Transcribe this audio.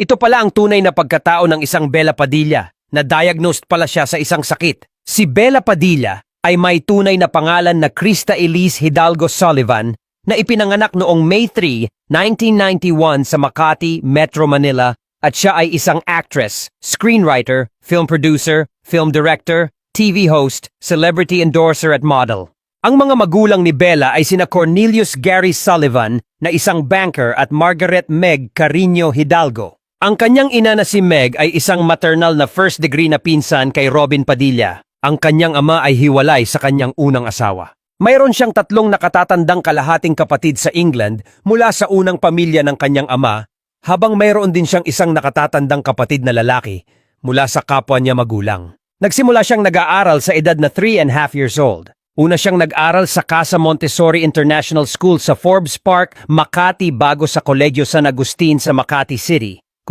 Ito pala ang tunay na pagkatao ng isang Bella Padilla na diagnosed pala siya sa isang sakit. Si Bella Padilla ay may tunay na pangalan na Krista Elise Hidalgo Sullivan na ipinanganak noong May 3, 1991 sa Makati, Metro Manila at siya ay isang actress, screenwriter, film producer, film director, TV host, celebrity endorser at model. Ang mga magulang ni Bella ay sina Cornelius Gary Sullivan na isang banker at Margaret Meg Carino Hidalgo. Ang kanyang ina na si Meg ay isang maternal na first degree na pinsan kay Robin Padilla. Ang kanyang ama ay hiwalay sa kanyang unang asawa. Mayroon siyang tatlong nakatatandang kalahating kapatid sa England mula sa unang pamilya ng kanyang ama, habang mayroon din siyang isang nakatatandang kapatid na lalaki mula sa kapwa niya magulang. Nagsimula siyang nag-aaral sa edad na 3 and half years old. Una siyang nag-aral sa Casa Montessori International School sa Forbes Park, Makati bago sa Kolegyo San Agustin sa Makati City.